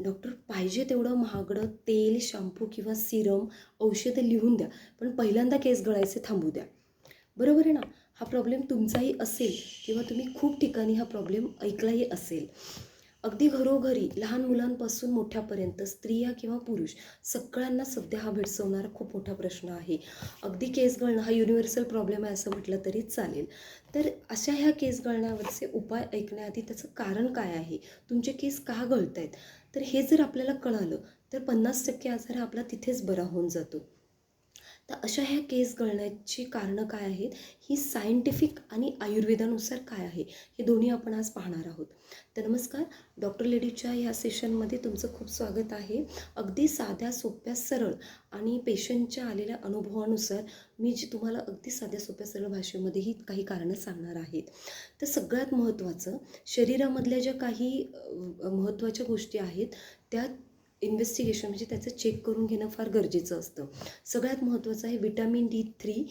Doctor पाहिजे तेवढं महागडं तेल शॅम्पू किंवा सिरम औषधं लिहून द्या. पण पहिल्यांदा केस गळायचे थांबू द्या. बरोबर आहे ना? हा प्रॉब्लेम तुमचाही असेल किंवा तुम्ही खूप ठिकाणी हा प्रॉब्लेम ऐकलाही असेल. अगदी घरोघरी लहान मुलांपासून मोठ्यापर्यंत स्त्रिया किंवा पुरुष सगळ्यांना सध्या हा भेडसवणारा खूप मोठा प्रश्न आहे. अगदी केस गळणं हा युनिव्हर्सल प्रॉब्लेम आहे असं म्हटलं तरी चालेल. तर अशा ह्या केस गळण्यावरचे उपाय ऐकण्याआधी त्याचं कारण काय आहे? तुमचे केस का गळत आहेत तर हे जर आपल्याला कळालं तर पन्नास टक्के आजार हा आपला तिथेच बरा होऊन जातो. तर अशा ह्या केस गळण्याची कारणं काय आहेत? ही सायंटिफिक आणि आयुर्वेदानुसार काय आहे? हे दोन्ही आपण आज पाहणार आहोत. तर नमस्कार डॉक्टर लेडीच्या ह्या सेशनमध्ये तुमचं खूप स्वागत आहे. अगदी साध्या सोप्या सरळ आणि पेशंटच्या आलेल्या अनुभवानुसार मी जी तुम्हाला अगदी साध्या सोप्या सरळ भाषेमध्ये ही काही कारणं सांगणार आहेत. तर सगळ्यात महत्त्वाचं शरीरामधल्या ज्या काही महत्त्वाच्या गोष्टी आहेत त्या इन्व्हेस्टिगेशन म्हणजे त्याचं चेक करून घेणं फार गरजेचं असतं. सगळ्यात महत्त्वाचं आहे विटॅमिन डी थ्री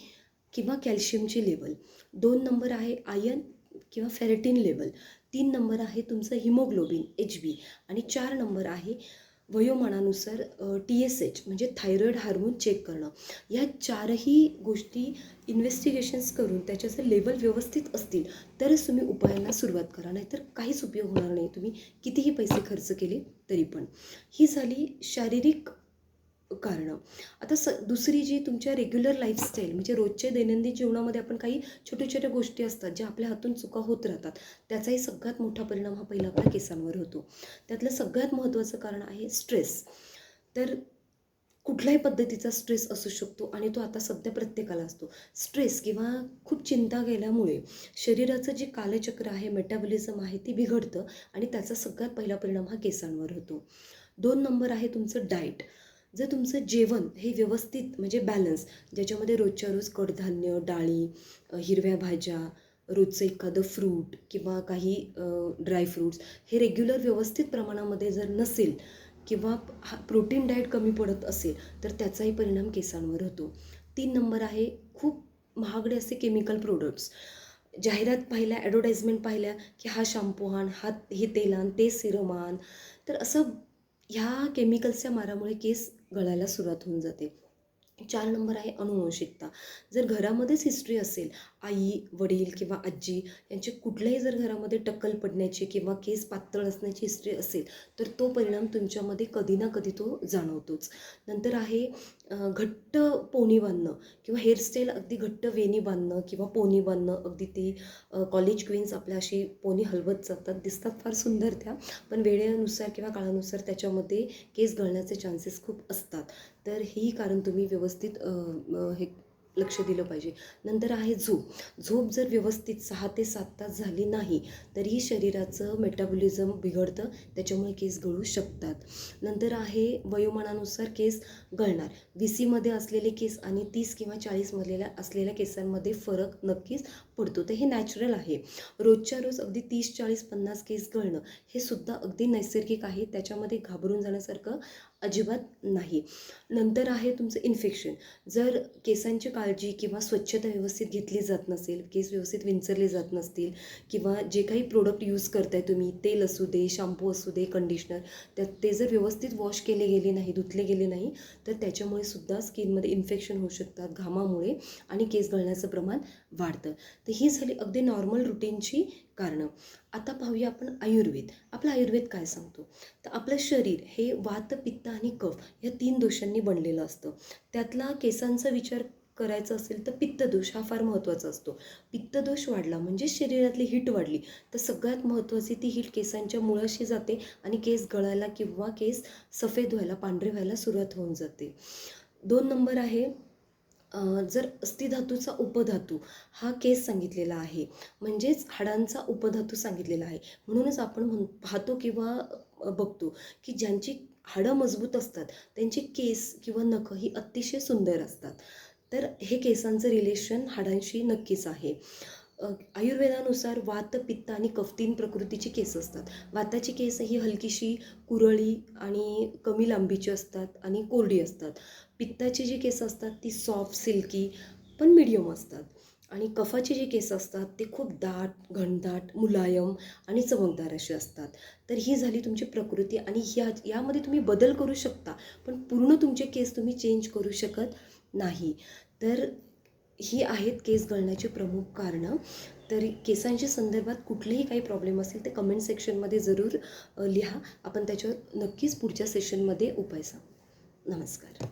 किंवा कॅल्शियमची लेवल दोन नंबर आहे आयन किंवा फेरेटिन लेवल तीन नंबर आहे तुमचं हिमोग्लोबिन एच बी आणि चार नंबर आहे वयोमानानुसार टी एस एच म्हणजे थायरॉईड हार्मोन चेक करणं. या चारही गोष्टी इन्व्हेस्टिगेशन्स करून त्याच्या जर लेवल व्यवस्थित असतील तरच तुम्ही उपायांना सुरुवात करा. नाहीतर काहीच उपयोग होणार नाही. तुम्ही कितीही पैसे खर्च केले तरी पण. ही झाली शारीरिक कारणं. आता स दुसरी जी तुमच्या रेग्युलर लाईफस्टाईल म्हणजे रोजच्या दैनंदिन जीवनामध्ये आपण काही छोट्या छोट्या गोष्टी असतात ज्या आपल्या हातून चुका होत राहतात त्याचाही सगळ्यात मोठा परिणाम हा पहिला आपल्या केसांवर होतो. त्यातलं सगळ्यात महत्त्वाचं कारण आहे स्ट्रेस तर कुठल्याही पद्धतीचा स्ट्रेस असू शकतो आणि तो आता सध्या प्रत्येकाला असतो. स्ट्रेस किंवा खूप चिंता गेल्यामुळे शरीराचं जे कालचक्र आहे मेटाबॉलिझम आहे ती बिघडतं आणि त्याचा सगळ्यात पहिला परिणाम हा केसांवर होतो. दोन नंबर आहे तुमचं डाएट जर तुमचं जेवण हे व्यवस्थित म्हणजे बॅलन्स ज्याच्यामध्ये रोजच्या रोज कडधान्य डाळी हिरव्या भाज्या रोजचं एखादं फ्रूट किंवा काही ड्रायफ्रूट्स हे रेग्युलर व्यवस्थित प्रमाणामध्ये जर नसेल किंवा हा प्रोटीन डाएट कमी पडत असेल तर त्याचाही परिणाम केसांवर होतो. तीन नंबर आहे खूप महागडे असे केमिकल प्रोडक्ट्स जाहिरात पाहिल्या ॲडव्हर्टाईजमेंट पाहिल्या की हा शॅम्पू आण हा हे तेल आण ते सिरम आण तर असं ह्या केमिकल्सच्या मारामुळे केस गळायला सुरुवात होऊन जाते. चार नंबर आहे अनुवंशिकता. जर घरामध्येच हिस्ट्री असेल आई वडील किंवा आजी यांचे कुठल्याही जर घरामध्ये टक्कल पडण्याची किंवा केस पातळ असण्याची हिस्ट्री असेल तर तो परिणाम तुमच्यामध्ये कधी ना कधी तो जाणवतोच. नंतर आहे घट्ट पोनी बांधणं किंवा हेअरस्टाईल अगदी घट्ट वेणी बांधणं किंवा पोनी बांधणं. अगदी ती कॉलेज क्वीन्स आपल्या अशी पोनी हलवत जातात. दिसतात फार सुंदर त्या पण वेळेनुसार किंवा काळानुसार त्याच्यामध्ये केस गळण्याचे चान्सेस खूप असतात. तर हेही कारण तुम्ही व्यवस्थित हे लक्ष दिलं पाहिजे. नंतर आहे झोप. झोप जर व्यवस्थित सहा ते सात तास झाली नाही तरीही शरीराचं मेटाबॉलिझम बिघडतं त्याच्यामुळे केस गळू शकतात. नंतर आहे वयोमानानुसार केस गळणार. व्ही सीमध्ये असलेले केस आणि तीस किंवा चाळीसमधलेल्या असलेल्या केसांमध्ये फरक नक्कीच पडतो. तर हे नॅचरल आहे. रोजच्या रोज अगदी तीस चाळीस पन्नास केस गळणं हे सुद्धा अगदी नैसर्गिक आहे. त्याच्यामध्ये घाबरून जाण्यासारखं अजिबात नाही. नंतर आहे तुमचं इन्फेक्शन जर केसांची काळजी किंवा स्वच्छता व्यवस्थित घेतली जात नसेल केस व्यवस्थित विंचरले जात नसतील किंवा जे काही प्रोडक्ट यूज करताय तुम्ही तेल असू दे शॅम्पू असू दे कंडिशनर त्यात ते जर व्यवस्थित वॉश केले गेले नाही धुतले गेले नाही तर त्याच्यामुळे सुद्धा स्किनमध्ये इन्फेक्शन होऊ शकतात घामामुळे आणि केस गळण्याचं प्रमाण वाढतं. तर ही झाली अगदी नॉर्मल रुटीनची कारणं. आता पाहूया आपण आयुर्वेद. आपला आयुर्वेद काय सांगतो? तर आपलं शरीर हे वात पित्त आणि कफ या तीन दोषांनी बनलेलं असतं. त्यातला केसांचा विचार करायचा असेल तर पित्तदोष हा फार महत्त्वाचा असतो. पित्तदोष वाढला म्हणजे शरीरातली हीट वाढली. तर सगळ्यात महत्त्वाची ती हीट केसांच्या मुळाशी जाते आणि केस गळायला किंवा केस सफेद व्हायला पांढरे व्हायला सुरुवात होऊन जाते. दोन नंबर आहे जर अस्थिधातूचा उपधातू हा केस सांगितलेला आहे म्हणजेच हाडांचा उपधातू सांगितलेला आहे म्हणूनच आपण म्हण पाहतो किंवा बघतो की ज्यांची हाडं मजबूत असतात त्यांची केस किंवा नखं ही अतिशय सुंदर असतात. तर हे केसांचं रिलेशन हाडांशी नक्कीच आहे. आयुर्वेदानुसार वात पित्त आणि कफ तीन प्रकृतीची केस असतात. वाताची केस ही हलकीशी कुरळी आणि कमी लांबीची असतात आणि कोरडी असतात. पित्ताची जी केस असतात ती सॉफ्ट सिल्की पण मिडियम असतात. आणि कफाचे जे केस असतात ते खूप दाट घनदाट मुलायम आणि चमकदार असे असतात. तर ही झाली तुमची प्रकृती आणि ह्या यामध्ये तुम्ही बदल करू शकता पण पूर्ण तुमचे केस तुम्ही चेंज करू शकत नाही. तर ही आहेत केस गळण्याची प्रमुख कारणं. तरी केसांच्या संदर्भात कुठलेही काही प्रॉब्लेम असेल ते कमेंट सेक्शनमध्ये जरूर लिहा. आपण त्याच्यावर नक्कीच पुढच्या सेशनमध्ये उपाय सांगू नमस्कार.